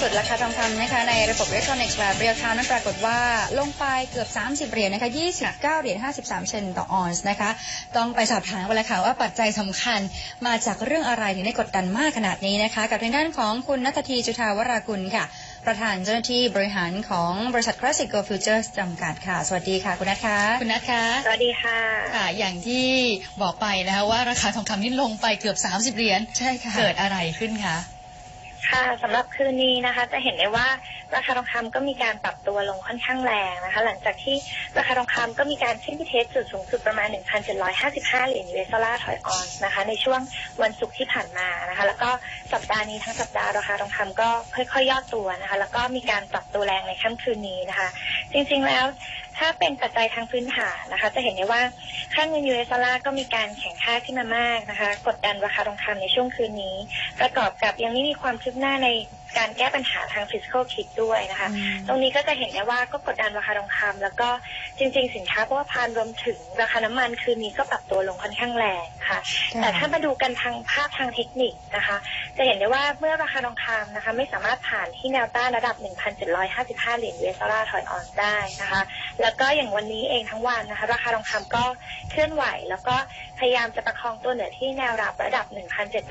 สุดราคาทองคำนะคะในระบบอิเล็กทรอนิกส์แบบเรียลไทม์นั้นปรากฏว่าลงไปเกือบ 30 เหรียญนะคะ 29 เหรียญ 53เซนต์ต่อออนซ์นะคะ ต้องไปสอบถามกันแล้วค่ะว่าปัจจัยสำคัญมาจากเรื่องอะไรถึงได้กดดันมากขนาดนี้นะคะ กับทางด้านของคุณนัททีจุธาวรากุลค่ะ ประธานเจ้าหน้าที่บริหารของบริษัท Classic Gold Futures จำกัดค่ะ สวัสดีค่ะ คุณนัทคะคุณนัทคะสวัสดีค่ะค่ะ อย่างที่บอกไปนะคะว่าราคาทองคำนี่ลงไปเกือบ 30 เหรียญใช่ค่ะเกิดอะไรขึ้นคะ ค่ะสำหรับคืนนี้นะคะ จะเห็นได้ว่าราคาทองคำก็มีการปรับตัวลงค่อนข้างแรงนะคะ หลังจากที่ราคาทองคำก็มีการขึ้นไปเทสจุดสูงสุดประมาณ 1,755 เหรียญ US ดอลลาร์ถอยออนซ์นะคะ ในช่วงวันศุกร์ที่ผ่านมานะคะ แล้วก็สัปดาห์นี้ทั้งสัปดาห์ราคาทองคำก็ค่อยๆย่อตัวนะคะ แล้วก็มีการปรับตัวแรงในค่ำคืนนี้นะคะ จริงๆแล้ว ถ้าเป็นปัจจัยทางพื้นฐานนะคะ จะเห็นได้ว่าค่าเงิน US ดอลลาร์ก็มีการแข่งค่าขึ้นมามากนะคะ กดดันราคาทองคำในช่วงคืนนี้ ประกอบกับยังไม่มีความคืบหน้าใน การแก้ปัญหาทาง fiscal kit ด้วยนะคะ ตรงนี้ก็จะเห็นได้ว่าก็กดดันราคาทองคำแล้วก็จริง ๆ สินค้าเพราะว่าพานรวมถึงราคาน้ำมันคืนนี้ก็ปรับตัวลงค่อนข้างแรงค่ะ แต่ถ้ามาดูกันทางภาพทางเทคนิคนะคะ จะเห็นได้ว่าเมื่อราคาทองคำนะคะ ไม่สามารถผ่านที่แนวต้านระดับ 1,755 เหรียญ US ดอลลาร์ถอยออนซ์ได้นะคะ แล้วก็อย่างวันนี้เองทั้งวันนะคะ ราคาทองคำก็เคลื่อนไหว แล้วก็พยายามจะประคองตัวเหนือที่แนวรับระดับ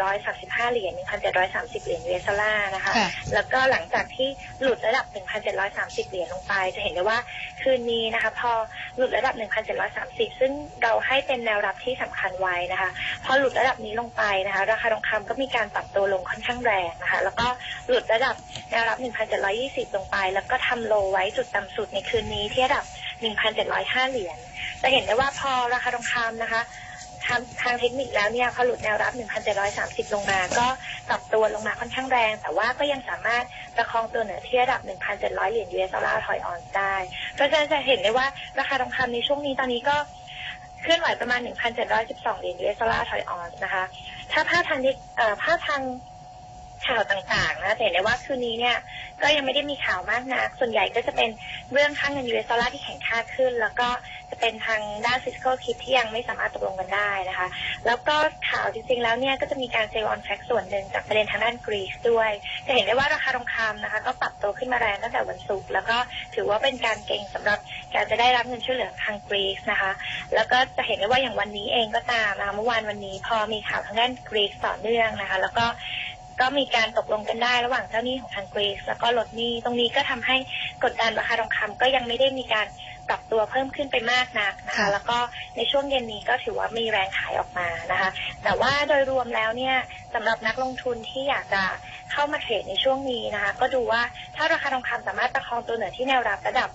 1,735 เหรียญ1,730 เหรียญ US ดอลลาร์นะคะค่ะแล้วก็หลังจากที่หลุดระดับ 1,730 เหรียญลงไป จะเห็นได้ว่าคืนนี้นะคะ พอหลุดระดับ 1,730 ซึ่งเราให้เป็นแนวรับที่สำคัญไว้นะคะ พอหลุดระดับนี้ลงไปนะคะ ราคาทองคำก็มีการปรับตัวลงค่อนข้างแรงนะคะ แล้วก็หลุดระดับแนวรับ 1,720 ลงไป แล้วก็ทำโลไว้จุดต่ำสุดในคืนนี้ที่ระดับ 1,705 เหรียญจะเห็นได้ว่าพอราคาทองคำนะคะ ทางทางเทคนิคแล้วเนี่ยพอหลุดแนวรับ 1,730 ลงมาก็ปรับตัวลงมาค่อนข้างแรง แต่ว่าก็ยังสามารถประคองตัวเหนือที่ระดับ 1,700 เหรียญ US ดอลลาร์ถอยออนได้ เพราะฉะนั้นจะเห็นได้ว่าราคาทองคำในช่วงนี้ตอนนี้ก็เคลื่อนไหวประมาณ 1,712 เหรียญ US ดอลลาร์ถอยออนนะคะ ถ้าภาพทางที่ภาพทางข่าวต่างๆนะจะเห็นได้ว่าคืนนี้เนี่ย ก็ยังไม่ได้มีข่าวมากนัก ส่วนใหญ่ก็จะเป็นเรื่องค่างเงิน US ดอลลาร์ที่แข็งค่าขึ้น แล้วก็จะเป็นทางด้าน fiscal kit ที่ยังไม่สามารถตกลงกันได้นะคะ แล้วก็ข่าวจริงๆแล้วเนี่ยก็จะมีการเซลล์ออนแฟกส่วนหนึ่งจากประเด็นทางด้านกรีซด้วย จะเห็นได้ว่าราคาทองคำนะคะ ก็ปรับตัวขึ้นมาแรงตั้งแต่วันศุกร์แล้วก็ถือว่าเป็นการเก่งสำหรับการจะได้รับเงินช่วยเหลือทางกรีซนะคะ แล้วก็จะเห็นได้ว่าอย่างวันนี้เองก็ตามนะคะเมื่อวานวันนี้พอมีข่าวทางด้านกรีซต่อเนื่องนะคะ แล้วก็ ก็มีการตกลงกันได้ระหว่างเจ้าหนี้ของทางกรีซแล้วก็ลดหนี้ตรงนี้ก็ทำให้กดดันราคาทองคำก็ยังไม่ได้มีการปรับตัวเพิ่มขึ้นไปมากนักนะคะค่ะแล้วก็ในช่วงเย็นนี้ก็ถือว่ามีแรงขายออกมานะคะ แต่ว่าโดยรวมแล้วเนี่ยสำหรับนักลงทุนที่อยากจะ เข้ามาเทรดในช่วงนี้นะคะ ก็ดูว่าถ้าราคาทองคำสามารถประคองตัวเหนือที่แนวรับระดับ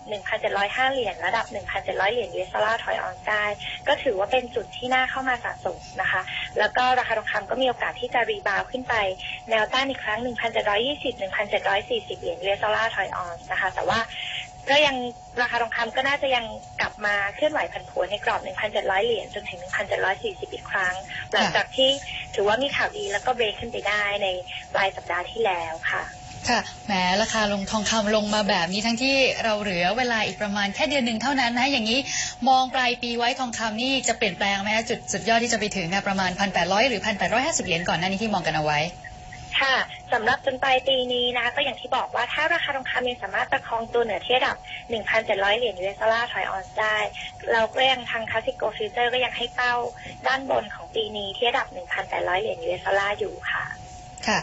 1,705 เหรียญระดับ 1,700 เหรียญ US ดอลลาร์ถอยออนได้ ก็ถือว่าเป็นจุดที่น่าเข้ามาสะสมนะคะ แล้วก็ราคาทองคำก็มีโอกาสที่จะรีบาวขึ้นไปแนวต้านอีกครั้ง 1,720 1,740 เหรียญ US ดอลลาร์ถอยออนนะคะ แต่ว่า ก็ยังราคาทองคำก็น่าจะยังกลับมาเคลื่อนไหวผันผวนในกรอบ 1,700 เหรียญจนถึง 1,740 อีกครั้ง หลังจากที่ถือว่ามีข่าวดีแล้วก็เบรกขึ้นไปได้ในปลายสัปดาห์ที่แล้วค่ะค่ะแหมราคาลงทองคำลงมาแบบนี้ทั้งที่เราเหลือเวลาอีกประมาณแค่เดือนหนึ่งเท่านั้นนะอย่างนี้มองปลายปีไว้ทองคำนี่จะเปลี่ยนแปลงไหมจุดสุดยอดที่จะไปถึงประมาณ 1,800 หรือ 1,850 เหรียญก่อนหน้านี้ที่มองกันเอาไว้ ค่ะสำหรับจนปลายปีนี้นะคะก็อย่างที่บอกว่าถ้าราคาทองคำยังสามารถประคองตัวเหนือที่ระดับ 1,700 เหรียญ US ดอลลาร์ถอยออนซ์ได้ เราก็ยังทางคลาสสิโกฟิวเจอร์ก็ยังให้เป้าด้านบนของปีนี้ที่ระดับ 1,800 เหรียญ US ดอลลาร์อยู่ค่ะค่ะ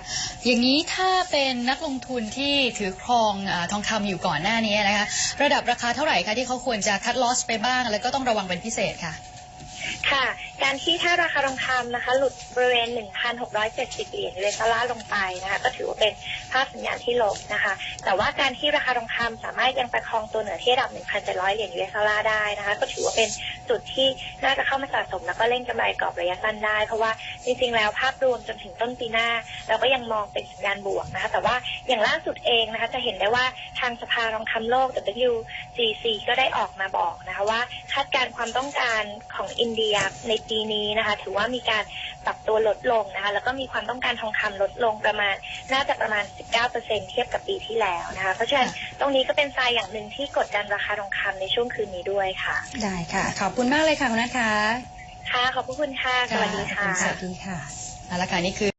อย่างนี้ถ้าเป็นนักลงทุนที่ถือครองอทองคำอยู่ก่อนหน้านี้นะคะ ระดับราคาเท่าไหร่คะที่เขาควรจะคัดลอสไปบ้าง แล้วก็ต้องระวังเป็นพิเศษค่ะ ค่ะ การที่ถ้าราคาทองคำนะคะ หลุดบริเวณ 1,670 เหรียญ US ดอลาร์ลงไปนะคะ ก็ถือว่าเป็นภาพสัญญาณที่ลบนะคะ แต่ว่าการที่ราคาทองคำสามารถยังประคองตัวเหนือที่ระดับ 1,700 เหรียญ US ดอลาร์ได้นะคะ ก็ถือว่าเป็นจุดที่น่าจะเข้ามาสะสม แล้วก็เล่นกำไรกรอบระยะสั้นได้ เพราะว่าจริงๆ แล้วภาพรวมจนถึงต้นปีหน้า เราก็ยังมองเป็นสัญญาณบวกนะคะ แต่ว่าอย่างล่าสุดเองนะคะ จะเห็นได้ว่าทางสภาทองคำโลก WGC ก็ได้ออกมาบอกนะคะว่าคาดการณ์ความต้องการของอินเดียในปีนี้นะคะ ถือว่ามีการปรับตัวลดลงนะคะ แล้วก็มีความต้องการทองคำลดลงประมาณน่าจะประมาณ 19%เทียบกับปีที่แล้วนะคะ เพราะฉะนั้นตรงนี้ก็เป็นทรายอย่างหนึ่งที่กดดันราคาทองคำในช่วงคืนนี้ด้วยค่ะ ได้ค่ะ ขอบคุณมากเลยค่ะคุณนัทค่ะค่ะ ขอบพระคุณค่ะ สวัสดีค่ะ สวัสดีค่ะเอาละค่ะนี่คือ